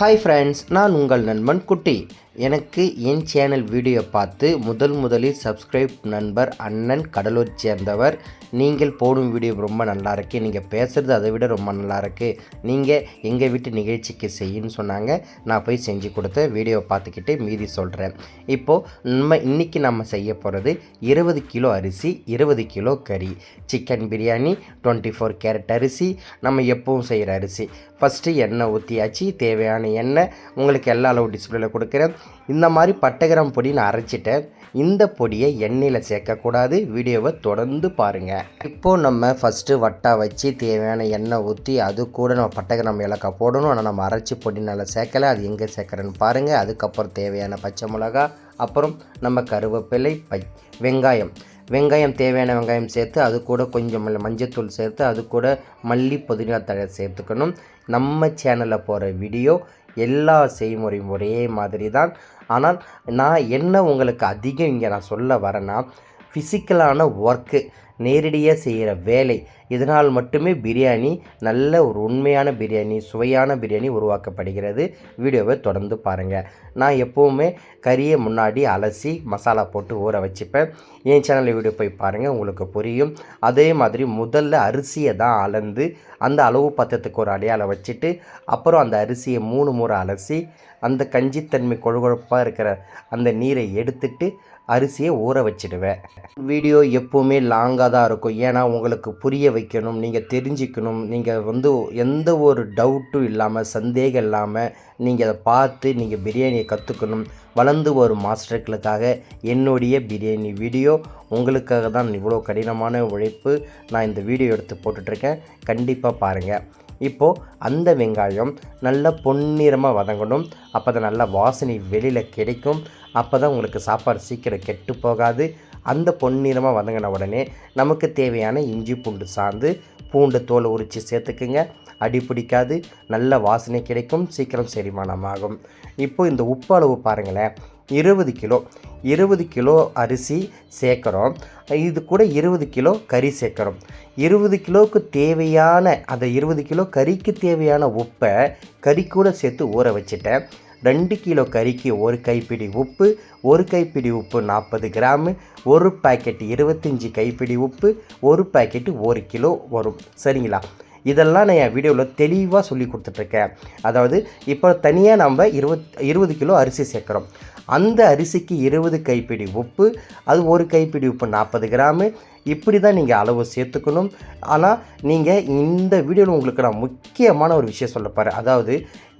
Hi friends நான் உங்கள் நண்பன் குட்டி. எனக்கு என் சேனல் வீடியோ பார்த்து முதல் முதலில் சப்ஸ்கிரைப் நண்பர் அண்ணன் கடலூர் சேர்ந்தவர். நீங்கள் போடும் வீடியோ ரொம்ப நல்லா இருக்குது நீங்கள் பேசுகிறது அதை விட ரொம்ப நல்லா இருக்குது நீங்கள் எங்கள் வீட்டு நிகழ்ச்சிக்கு செய்யுன்னு சொன்னாங்க. நான் போய் செஞ்சு கொடுத்த வீடியோ பார்த்துக்கிட்டு மீதி சொல்கிறேன் இப்போது நம்ம இன்றைக்கி நம்ம செய்ய போகிறது இருபது கிலோ அரிசி இருபது கிலோ கறி. Chicken biryani twenty four carat அரிசி. நம்ம எப்பவும் செய்கிற அரிசி. ஃபஸ்ட்டு எண்ணெய் ஊற்றியாச்சு தேவையான எண்ணெய் உங்களுக்கு எல்லா அளவு டிஸ்பிளேல கொடுக்குறேன். இந்த மாதிரி பட்டகிராம் பொடி நான் அரைச்சிட்டேன் இந்த பொடியை எண்ணெயில் சேர்க்கக்கூடாது. வீடியோவை தொடர்ந்து பாருங்கள் இப்போது நம்ம ஃபஸ்ட்டு வட்டா வச்சு தேவையான எண்ணெய் ஊற்றி அது கூட நம்ம பட்டகிராம் ஏலக்காய் போடணும். ஆனால் நம்ம அரைச்சி பொடி நல்லா சேர்க்கலை. அது எங்கே சேர்க்குறேன்னு பாருங்கள் அதுக்கப்புறம் தேவையான பச்சை மிளகா அப்புறம் நம்ம கருவேப்பிலை பை வெங்காயம். வெங்காயம் தேவையான வெங்காயம் சேர்த்து அது கூட கொஞ்சம் மஞ்சத்தூள் சேர்த்து அது கூட மல்லி புதினா தழை சேர்த்துக்கணும். நம்ம சேனலில் போகிற வீடியோ எல்லா செய்முறையும் ஒரே மாதிரி தான் ஆனால் நான் என்ன உங்களுக்கு அதிகம் இங்கே நான் சொல்ல வரேன்னா ஃபிசிக்கலான ஒர்க்கு நேரடியாக செய்கிற வேலை. இதனால் மட்டுமே பிரியாணி நல்ல ஒரு உண்மையான பிரியாணி சுவையான பிரியாணி உருவாக்கப்படுகிறது. வீடியோவை தொடர்ந்து பாருங்கள் நான் எப்போவுமே கறியை முன்னாடி அலசி மசாலா போட்டு ஊற வச்சுப்பேன். என் சேனலில் வீடியோ போய் பாருங்கள் உங்களுக்கு புரியும். அதே மாதிரி முதல்ல அரிசியை தான் அளந்து அந்த அளவு பத்தத்துக்கு ஒரு அடையாளம் வச்சுட்டு அப்புறம் அந்த அரிசியை மூணு முறை அலசி அந்த கஞ்சித்தன்மை கொழுகொழுப்பாக இருக்கிற அந்த நீரை எடுத்துட்டு அரிசியை ஊற வச்சிடுவேன். வீடியோ எப்போவுமே லாங்காக தான் இருக்கும். ஏன்னா உங்களுக்கு புரிய வைக்கணும் நீங்கள் தெரிஞ்சுக்கணும். நீங்கள் வந்து எந்த ஒரு டவுட்டும் இல்லாமல் சந்தேகம் இல்லாமல் நீங்கள் அதை பார்த்து நீங்கள் பிரியாணியை கற்றுக்கணும் வளர்ந்து வரும் மாஸ்டர்களுக்காக என்னுடைய பிரியாணி வீடியோ. உங்களுக்காக தான் இவ்வளோ கடினமான உழைப்பு நான் இந்த வீடியோ எடுத்து போட்டுட்ருக்கேன். கண்டிப்பாக பாருங்கள் இப்போது அந்த வெங்காயம் நல்லா பொன்னிறமாக வதங்கணும். அப்போ தான் நல்லா வாசனை வெளியில் கிடைக்கும். அப்போ தான் உங்களுக்கு சாப்பாடு சீக்கிரம் கெட்டு போகாது. அந்த பொன்னிறமாக வதங்கின உடனே நமக்கு தேவையான இஞ்சி பூண்டு சாந்து பூண்டு தோலை உரித்து சேர்த்துக்குங்க. அடி பிடிக்காது நல்ல வாசனை கிடைக்கும் சீக்கிரம் செரிமானமாகும். இப்போது இந்த உப்பு அளவு பாருங்களேன். இருபது கிலோ இருபது கிலோ அரிசி சேர்க்குறோம். இது கூட இருபது கிலோ கறி சேர்க்குறோம். இருபது கிலோவுக்கு தேவையான அந்த இருபது கிலோ கறிக்கு தேவையான உப்பை கறி கூட சேர்த்து ஊற வச்சுட்டேன். ரெண்டு கிலோ கறிக்கு ஒரு கைப்பிடி உப்பு ஒரு கைப்பிடி உப்பு நாற்பது கிராமு ஒரு பாக்கெட் இருபத்தஞ்சி கைப்பிடி உப்பு ஒரு பாக்கெட்டு ஒரு கிலோ வரும். சரிங்களா? இதெல்லாம் நான் என் வீடியோவில் தெளிவாக சொல்லி கொடுத்துட்ருக்கேன். அதாவது இப்போ தனியாக நம்ம இருபத் இருபது கிலோ அரிசி சேர்க்குறோம். அந்த அரிசிக்கு இருபது கைப்பிடி உப்பு அது ஒரு கைப்பிடி உப்பு நாற்பது கிராமு இப்படி தான் நீங்கள் அளவு சேர்த்துக்கணும். ஆனால் நீங்கள் இந்த வீடியோவில் உங்களுக்கு நான் முக்கியமான ஒரு விஷயம் சொல்ல போகிறேன் அதாவது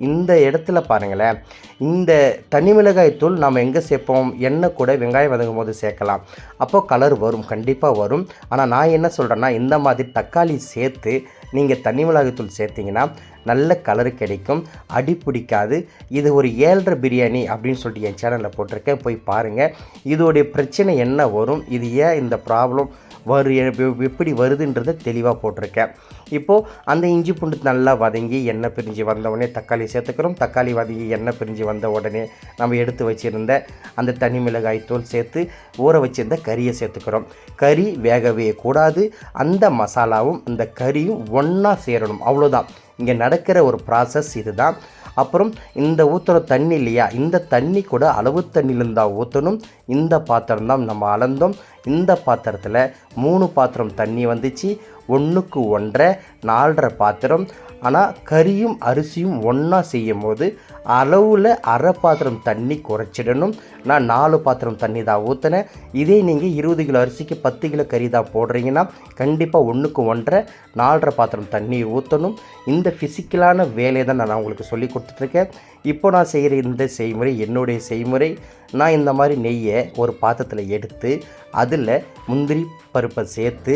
இந்த இடத்துல பாருங்களேன். இந்த தனி மிளகாய் தூள் நம்ம எங்கே சேர்ப்போம்? எண்ணெய் கூட வெங்காயம் வதங்கும் போது சேர்க்கலாம். அப்போது கலர் வரும் கண்டிப்பாக வரும். ஆனால் நான் என்ன சொல்கிறேன்னா இந்த மாதிரி தக்காளி சேர்த்து நீங்கள் தனி மிளகாய் தூள் சேர்த்திங்கன்னா நல்ல கலர் கிடைக்கும். அடி பிடிக்காது. இது ஒரு ஏழரை பிரியாணி அப்படின்னு சொல்லிட்டு என் சேனலில் போட்டிருக்கேன். போய் பாருங்கள் இதோடைய பிரச்சனை என்ன வரும்? இது ஏன் இந்த ப்ராப்ளம் வரு எப்படி வருதுன்றதை தெளிவாக போட்டிருக்கேன். இப்போது அந்த இஞ்சி பூண்டு நல்லா வதங்கி எண்ணெய் பிரிஞ்சு வந்த உடனே தக்காளி சேர்த்துக்கிறோம். தக்காளி வதங்கி எண்ணெய் பிரிஞ்சு வந்த உடனே நம்ம எடுத்து வச்சுருந்த அந்த தனி மிளகாய் தூள் சேர்த்து ஊற வச்சுருந்த கறியை சேர்த்துக்கிறோம். கறி வேகவே கூடாது. அந்த மசாலாவும் அந்த கறியும் ஒன்றா சேரணும். அவ்வளோதான் இங்கே நடக்கிற ஒரு ப்ராசஸ் இதுதான். அப்புறம் இந்த ஊற்றுற தண்ணி இல்லையா? இந்த தண்ணி கூட அளவு தண்ணியிலிருந்து தான் ஊற்றணும் இந்த பாத்திரம் தான் நம்ம அளந்தோம். இந்த பாத்திரத்தில் மூணு பாத்திரம் தண்ணி வந்துச்சு. ஒன்றுக்கு ஒன்றரை நாலரை பாத்திரம். ஆனால் கறியும் அரிசியும் ஒன்றா செய்யும் போது அளவில் அரை பாத்திரம் தண்ணி குறைச்சிடணும். நான் நாலு பாத்திரம் தண்ணி தான் ஊற்றினேன் இதே நீங்கள் இருபது கிலோ அரிசிக்கு பத்து கிலோ கறி தான் போடுறீங்கன்னா கண்டிப்பாக ஒன்றுக்கு ஒன்றரை நாலரை பாத்திரம் தண்ணி ஊற்றணும் இந்த ஃபிசிக்கலான வேலையை தான் நான் உங்களுக்கு சொல்லி கொடுத்துட்ருக்கேன். இப்போ நான் செய்கிற இந்த செய்முறை என்னுடைய செய்முறை நான் இந்த மாதிரி நெய்யை ஒரு பாத்திரத்தில் எடுத்து அதில் முந்திரி பருப்பை சேர்த்து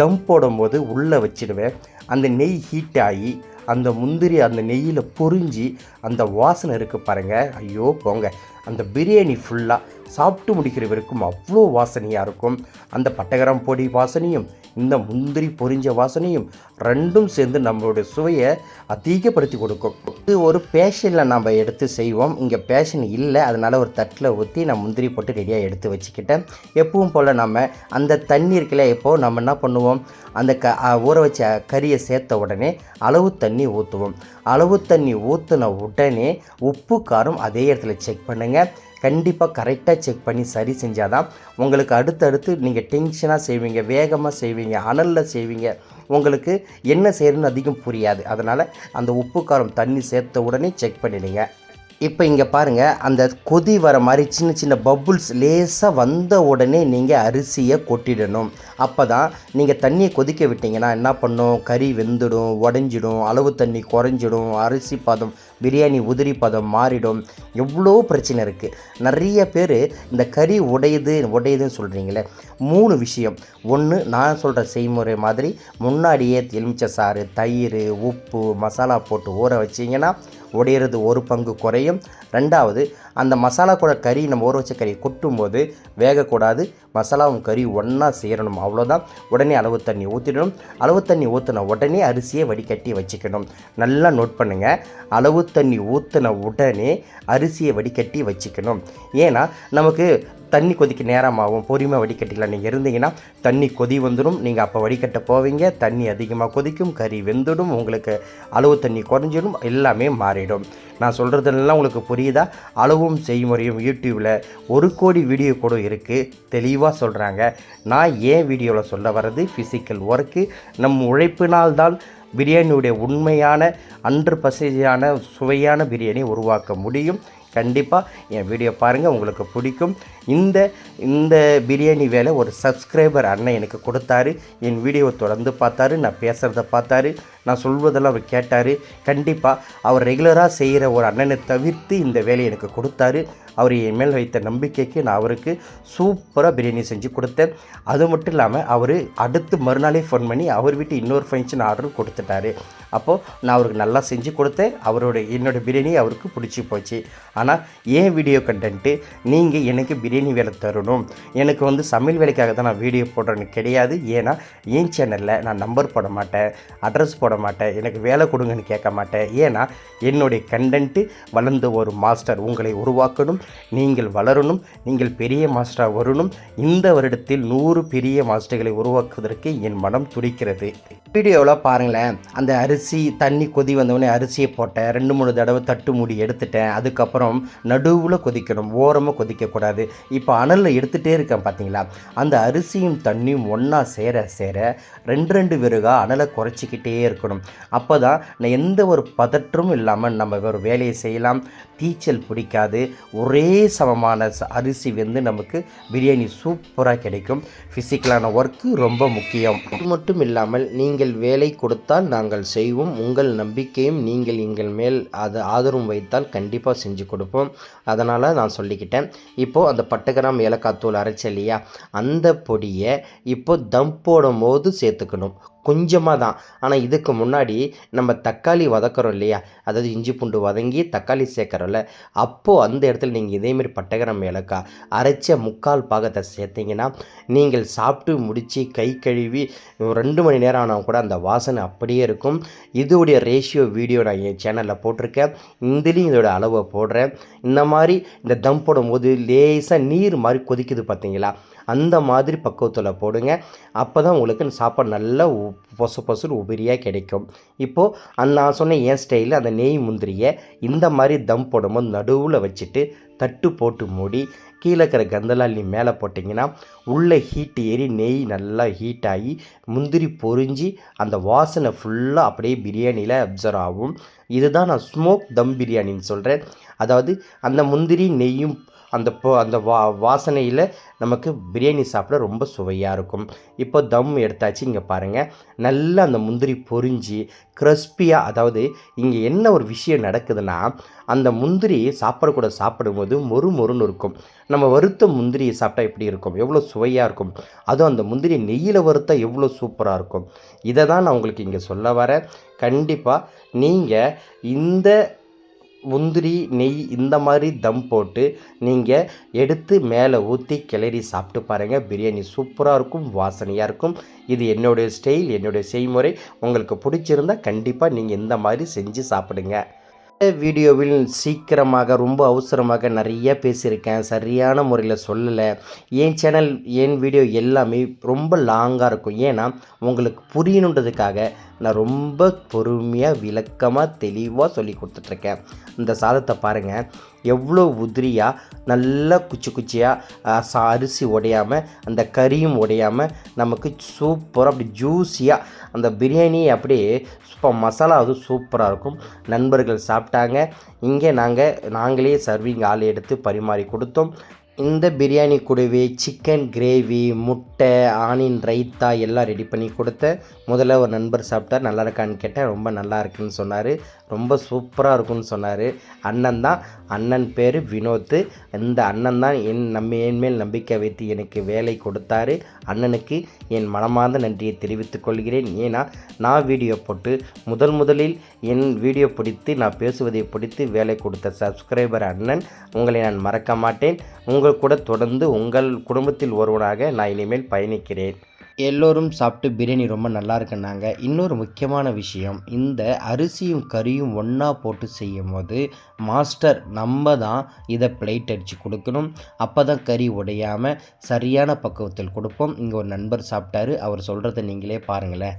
தம் போடும்போது உள்ளே வச்சிடுவேன். அந்த நெய் ஹீட் ஆகி அந்த முந்திரி அந்த நெய்யில் பொறிஞ்சி அந்த வாசனை இருக்குது பாருங்கள் ஐயோ போங்க. அந்த பிரியாணி ஃபுல்லாக சாப்பிட்டு முடிக்கிற வரைக்கும் அவ்வளோ வாசனையாக இருக்கும். அந்த பட்டகரம் பொடி வாசனையும் இந்த முந்திரி பொரிஞ்ச வாசனையும் ரெண்டும் சேர்ந்து நம்மளுடைய சுவையை அதிகப்படுத்தி கொடுக்கும். இது ஒரு பேஷனில் நம்ம எடுத்து செய்வோம். இங்கே பேஷன் இல்லை. அதனால் ஒரு தட்டில் ஊற்றி நான் முந்திரி போட்டு ரெடியாக எடுத்து வச்சுக்கிட்டேன். எப்பவும் போல் நம்ம அந்த தண்ணி இருக்குல்ல இப்போது நம்ம என்ன பண்ணுவோம்? அந்த க ஊற வச்ச கறியை சேர்த்த உடனே அளவு தண்ணி ஊற்றுவோம். அளவு தண்ணி ஊற்றின உடனே உப்பு காரம் அதே இடத்துல செக் பண்ணுங்கள் கண்டிப்பாக கரெக்டாக செக் பண்ணி சரி செஞ்சால் தான் உங்களுக்கு அடுத்தடுத்து நீங்கள் டென்ஷனாக செய்வீங்க வேகமாக செய்வீங்க அனலில் செய்வீங்க. உங்களுக்கு என்ன செய்யணும்னு அதிகம் புரியாது. அதனால் அந்த உப்பு காரம் தண்ணி சேர்த்த உடனே செக் பண்ணிடுங்க. இப்போ இங்கே பாருங்கள் அந்த கொதி வர மாதிரி சின்ன சின்ன பபுள்ஸ் லேசாக வந்த உடனே நீங்கள் அரிசியை கொட்டிடணும். அப்போ தான் நீங்கள் தண்ணியை கொதிக்க விட்டீங்கன்னா என்ன பண்ணும்? கறி வெந்துடும் உடஞ்சிடும் அளவு தண்ணி குறைஞ்சிடும் அரிசி பதம் பிரியாணி உதிரி பதம் மாறிடும். எவ்வளோ பிரச்சனை இருக்குது நிறைய பேர் இந்த கறி உடையுது உடையுதுன்னு சொல்கிறீங்களே மூணு விஷயம். ஒன்று நான் சொல்கிற செய்முறை மாதிரி முன்னாடியே எலுமிச்சை சாறு தயிர் உப்பு மசாலா போட்டு ஊற வச்சிங்கன்னா உடையிறது ஒரு பங்கு குறையும். ரெண்டாவது அந்த மசாலா கூட கறி நம்ம ஊற வச்ச கறி கொட்டும்போது வேகக்கூடாது. மசாலாவும் கறி ஒன்றா சேரணும். அவ்வளோதான் உடனே அளவு தண்ணி ஊற்றிடணும் அளவு தண்ணி ஊற்றின உடனே அரிசியை வடிகட்டி வச்சுக்கணும். நல்லா நோட் பண்ணுங்கள் அளவு தண்ணி ஊற்றின உடனே அரிசியை வடிகட்டி வச்சுக்கணும். ஏன்னா நமக்கு தண்ணி கொதிக்க நேரமாகும். பொறுமையாக வடிகட்டிக்கலாம் நீங்கள் இருந்தீங்கன்னா தண்ணி கொதி வந்துடும். நீங்கள் அப்போ வடிகட்ட போவீங்க. தண்ணி அதிகமாக கொதிக்கும். கறி வெந்துடும். உங்களுக்கு அளவு தண்ணி குறைஞ்சிடும். எல்லாமே மாறிடும். நான் சொல்கிறதெல்லாம் உங்களுக்கு புரியுதா? அளவும் செய்முறையும் யூடியூப்பில் ஒரு கோடி வீடியோ கூட இருக்குது தெளிவாக சொல்கிறாங்க நான் ஏன் வீடியோவில் சொல்ல வர்றது? ஃபிசிக்கல் ஒர்க்கு நம் உழைப்பினால்தான் பிரியாணியுடைய உண்மையான அன்று பசையான சுவையான பிரியாணி உருவாக்க முடியும். கண்டிப்பாக என் வீடியோ பாருங்கள் உங்களுக்கு பிடிக்கும். இந்த இந்த பிரியாணி வேலை ஒரு சப்ஸ்கிரைபர் அண்ணன் எனக்கு கொடுத்தாரு. என் வீடியோவை தொடர்ந்து பார்த்தாரு நான் பேசுகிறத பார்த்தாரு. நான் சொல்வதெல்லாம் அவர் கேட்டார். கண்டிப்பாக அவர் ரெகுலராக செய்கிற ஒரு அண்ணனை தவிர்த்து இந்த வேலையை எனக்கு கொடுத்தாரு. அவர் என் மேல் வைத்த நம்பிக்கைக்கு நான் அவருக்கு சூப்பராக பிரியாணி செஞ்சு கொடுத்தேன். அது மட்டும் இல்லாமல் அவர் அடுத்து மறுநாளே ஃபோன் பண்ணி அவர் வீட்டு இன்னொரு ஃபங்க்ஷன் ஆர்டர் கொடுத்துட்டாரு. அப்போது நான் அவருக்கு நல்லா செஞ்சு கொடுத்தேன். அவரோட என்னோடய பிரியாணி அவருக்கு பிடிச்சி போச்சு. ஆனால் ஏன் வீடியோ கண்டென்ட்டு நீங்கள் எனக்கு பிரியாணி வேலை தரணும்? எனக்கு வந்து சமையல் வேலைக்காக தான் நான் வீடியோ போடுறேன்னு கிடையாது. ஏன்னா என் சேனலில் நான் நம்பர் போட மாட்டேன். அட்ரஸ் போட மாட்டேன் எனக்கு வேலை கொடுங்கன்னு கேட்க மாட்டேன் ஏன்னா என்னுடைய கண்டென்ட்டு வளர்ந்த ஒரு மாஸ்டர் உங்களை உருவாக்கணும். நீங்கள் வளரணும். நீங்கள் பெரிய மாஸ்டராக வரணும். இந்த வருடத்தில் நூறு பெரிய மாஸ்டர்களை உருவாக்குவதற்கு என் மனம் துடிக்கிறது. வீடியோவில் பாருங்களேன். அந்த அரிசி தண்ணி கொதி வந்தவுடனே அரிசியை போட்டேன். ரெண்டு மூணு தடவை தட்டு மூடி எடுத்துட்டேன். அதுக்கப்புறம் நடுவில் கொதிக்கணும். ஓரமாக கொதிக்கக்கூடாது. இப்போ அனலில் எடுத்துகிட்டே இருக்கேன் பார்த்தீங்களா? அந்த அரிசியும் தண்ணியும் ஒன்றா சேர சேர ரெண்டு ரெண்டு விறகா அனலை குறைச்சிக்கிட்டே இருக்கும் இருக்கணும் அப்போ தான் நான் எந்த ஒரு பதற்றமும் இல்லாமல் நம்ம ஒரு வேலையை செய்யலாம். தீச்சல் பிடிக்காது. ஒரே சமமான அரிசி வந்து நமக்கு பிரியாணி சூப்பராக கிடைக்கும். ஃபிசிக்கலான ஒர்க்கு ரொம்ப முக்கியம். அது மட்டும் இல்லாமல் நீங்கள் வேலை கொடுத்தால் நாங்கள் செய்வோம். உங்கள் நம்பிக்கையும் நீங்கள் எங்கள் மேல் அதை ஆதரவும் வைத்தால் கண்டிப்பாக செஞ்சு கொடுப்போம். அதனால் நான் சொல்லிக்கிட்டேன். இப்போது அந்த பட்டகிராம் ஏலக்காய் தூள் அரைச்ச இல்லையா? அந்த பொடியை இப்போ தம் போடும் போது சேர்த்துக்கணும். கொஞ்சமாக தான் ஆனால் இதுக்கு முன்னாடி நம்ம தக்காளி வதக்குறோம் இல்லையா? அதாவது இஞ்சி பூண்டு வதங்கி தக்காளி சேர்க்குறோம்ல அப்போது அந்த இடத்துல நீங்கள் இதேமாரி பட்டகிராம் ஏலக்காய் அரைச்ச முக்கால் பாகத்தை சேர்த்தீங்கன்னா நீங்கள் சாப்பிட்டு முடித்து கை கழுவி ரெண்டு மணி நேரம் ஆனால் கூட அந்த வாசனை அப்படியே இருக்கும். இதோடைய ரேஷியோ வீடியோ நான் என் சேனலில் போட்டிருக்கேன். இதுலேயும் இதோட அளவை போடுறேன். இந்த மாதிரி இந்த தம் போடும்போது லேசாக நீர் மாதிரி கொதிக்குது பார்த்தீங்களா? அந்த மாதிரி பக்குவத்தில் போடுங்க. அப்போ தான் உங்களுக்கு சாப்பாடு நல்லா பொசு பொசுன்னு உபரியாக கிடைக்கும். இப்போது அந்த நான் சொன்ன என் ஸ்டைலில் அந்த நெய் முந்திரியை இந்த மாதிரி தம் போடும்போது நடுவில் வச்சுட்டு தட்டு போட்டு மூடி கீழே இருக்கிற கந்தலாலி மேலே போட்டிங்கன்னா உள்ளே ஹீட் ஏறி நெய் நல்லா ஹீட் ஆகி முந்திரி பொறிஞ்சி அந்த வாசனை ஃபுல்லாக அப்படியே பிரியாணியில் அப்சர்வ் ஆகும். இதுதான் நான் ஸ்மோக் தம் பிரியாணின்னு சொல்கிறேன் அதாவது அந்த முந்திரி நெய்யும் அந்த போ அந்த வா வாசனையில் நமக்கு பிரியாணி சாப்பிட ரொம்ப சுவையாக இருக்கும். இப்போ தம் எடுத்தாச்சு இங்கே பாருங்கள் நல்லா அந்த முந்திரி பொறிஞ்சி கிறிஸ்பியாக அதாவது இங்கே என்ன ஒரு விஷயம் நடக்குதுன்னா அந்த முந்திரி சாப்பாடு கூட சாப்பிடும்போது மொறு மொறுன்னு இருக்கும். நம்ம வறுத்த முந்திரியை சாப்பிட்டா எப்படி இருக்கும்? எவ்வளோ சுவையாக இருக்கும்? அதுவும் அந்த முந்திரி நெய்யில் வறுத்தா எவ்வளோ சூப்பராக இருக்கும்? இதை தான் நான் உங்களுக்கு இங்கே சொல்ல வரேன். கண்டிப்பாக நீங்கள் இந்த முந்திரி நெய் இந்த மாதிரி தம் போட்டு நீங்கள் எடுத்து மேலே ஊற்றி கிளறி சாப்பிட்டு பாருங்கள் பிரியாணி சூப்பராக இருக்கும் வாசனையாக இருக்கும். இது என்னுடைய ஸ்டைல் என்னுடைய செய்முறை. உங்களுக்கு பிடிச்சிருந்தா கண்டிப்பாக நீங்கள் இந்த மாதிரி செஞ்சு சாப்பிடுங்க. வீடியோவில் சீக்கிரமாக ரொம்ப அவசரமாக நிறைய பேசியிருக்கேன். சரியான முறையில் சொல்லலை. என் சேனல் என் வீடியோ எல்லாமே ரொம்ப லாங்காக இருக்கும். ஏன்னா உங்களுக்கு புரியணுன்றதுக்காக நான் ரொம்ப பொறுமையாக விளக்கமாக தெளிவாக சொல்லி கொடுத்துட்ருக்கேன். இந்த சாதத்தை பாருங்கள் எவ்வளோ உதிரியாக நல்லா குச்சி குச்சியாக சா அரிசி உடையாமல் அந்த கறியும் உடையாமல் நமக்கு சூப்பராக அப்படி ஜூஸியாக அந்த பிரியாணி அப்படியே இப்போ மசாலா அது சூப்பராக இருக்கும். நண்பர்கள் சாப்பிட்டாங்க. இங்கே நாங்கள் நாங்களே சர்விங் ஆள் எடுத்து பரிமாறி கொடுத்தோம். இந்த பிரியாணி கூடவே சிக்கன் கிரேவி முட்டை ஆனின் ரைத்தா எல்லாம் ரெடி பண்ணி கொடுத்தேன் முதல்ல ஒரு நண்பர் சாப்பிட்டா நல்லா இருக்கான்னு கேட்டேன். ரொம்ப நல்லா இருக்குன்னு சொன்னார். ரொம்ப சூப்பராக இருக்குன்னு சொன்னார். அண்ணன் தான். அண்ணன் பேர் வினோத் இந்த அண்ணன் தான் என் நம்ம என் மேல் நம்பிக்கை வைத்து எனக்கு வேலை கொடுத்தாரு. அண்ணனுக்கு என் மனமார்ந்த நன்றியை தெரிவித்துக் கொள்கிறேன். ஏன்னா நான் வீடியோ போட்டு முதல் முதலில் என் வீடியோ பிடித்து நான் பேசுவதை பிடித்து வேலை கொடுத்த சப்ஸ்கிரைபர் அண்ணன் உங்களை நான் மறக்க மாட்டேன். உங்கள் கூட தொடர்ந்து உங்கள் குடும்பத்தில் ஒருவனாக நான் இனிமேல் பயணிக்கிறேன். எல்லோரும் சாப்பிட்டு பிரியாணி ரொம்ப நல்லா இருக்குன்னாங்க. இன்னொரு முக்கியமான விஷயம் இந்த அரிசியும் கறியும் ஒன்றா போட்டு செய்யும் போது மாஸ்டர் நம்ம தான் இதை பிளேட் அடித்து கொடுக்கணும். அப்போ தான் கறி உடையாமல் சரியான பக்குவத்தில் கொடுப்போம். இங்கே ஒரு நண்பர் சாப்பிட்டாரு. அவர் சொல்கிறத நீங்களே பாருங்களேன்.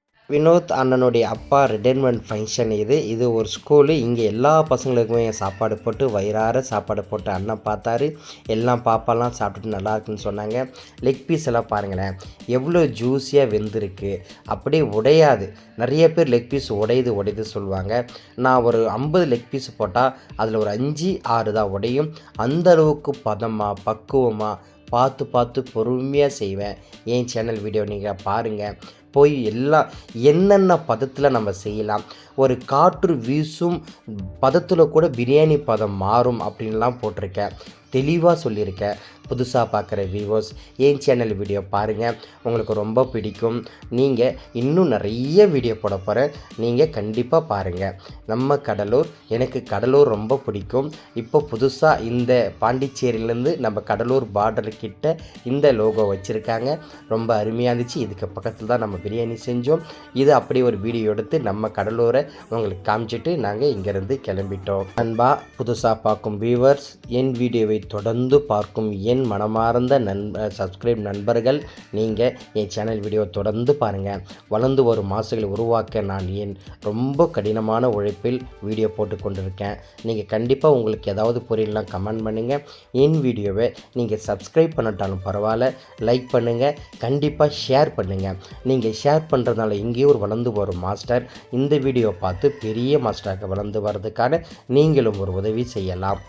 வினோத் அண்ணனுடைய அப்பா ரிட்டைர்மெண்ட் ஃபங்க்ஷன் இது. இது ஒரு ஸ்கூலு இங்கே எல்லா பசங்களுக்குமே சாப்பாடு போட்டு வயிறார சாப்பாடு போட்டு அண்ணன் பார்த்தாரு. எல்லாம் பாப்பாலாம் சாப்பிட்டுட்டு நல்லா இருக்குன்னு சொன்னாங்க. லெக் பீஸ் எல்லாம் பாருங்களேன். எவ்வளோ ஜூஸியாக வெந்திருக்கு. அப்படியே உடையாது. நிறைய பேர் லெக் பீஸ் உடையுது உடையுது சொல்லுவாங்க. நான் ஒரு ஐம்பது லெக் பீஸ் போட்டால் அதில் ஒரு அஞ்சு ஆறு தான் உடையும். அந்த அளவுக்கு பதமாக பக்குவமாக பார்த்து பார்த்து பொறுமையாக செய்வேன். என் சேனல் வீடியோ நீங்கள் பாருங்கள் போய் எல்லாம் என்னென்ன பதத்தில் நம்ம செய்யலாம்? ஒரு காற்று வீசும் பதத்தில் கூட பிரியாணி பதம் மாறும் அப்படின்லாம் போட்டிருக்கேன். தெளிவாக சொல்லியிருக்கேன் புதுசாக பார்க்குற வியூவர்ஸ் என் சேனல் வீடியோ பாருங்கள் உங்களுக்கு ரொம்ப பிடிக்கும். நீங்கள் இன்னும் நிறைய வீடியோ போட போகிறேன் நீங்கள் கண்டிப்பாக பாருங்கள் நம்ம கடலூர் எனக்கு கடலூர் ரொம்ப பிடிக்கும். இப்போ புதுசாக இந்த பாண்டிச்சேரியிலேருந்து நம்ம கடலூர் பார்டர் கிட்ட இந்த லோகோ வச்சுருக்காங்க. ரொம்ப அருமையாக இருந்துச்சு. இதுக்கு பக்கத்தில் தான் நம்ம பிரியாணி செஞ்சோம். இது அப்படியே ஒரு வீடியோ எடுத்து நம்ம கடலூரை உங்களுக்கு காமிச்சிட்டு நாங்கள் இங்கேருந்து கிளம்பிட்டோம். அன்பா புதுசாக பார்க்கும் வியூவர்ஸ் என் வீடியோவை தொடர்ந்து பார்க்கும் என் மனமார்ந்த நண்ப சப்ஸ்கிரைப் நண்பர்கள் நீங்கள் என் சேனல் வீடியோ தொடர்ந்து பாருங்கள் வளர்ந்து வரும் மாசுகளை உருவாக்க நான் என் ரொம்ப கடினமான உழைப்பில் வீடியோ போட்டு கொண்டிருக்கேன். நீங்கள் கண்டிப்பாக உங்களுக்கு ஏதாவது புரியலாம் கமெண்ட் பண்ணுங்கள் என் வீடியோவை நீங்கள் சப்ஸ்கிரைப் பண்ணிட்டாலும் பரவாயில்ல லைக் பண்ணுங்கள் கண்டிப்பாக ஷேர் பண்ணுங்கள் நீங்கள் ஷேர் பண்ணுறதுனால இங்கேயும் ஒரு வளர்ந்து வரும் மாஸ்டர் இந்த வீடியோ பார்த்து பெரிய மாஸ்டராக வளர்ந்து வர்றதுக்கான நீங்களும் ஒரு உதவி செய்யலாம்.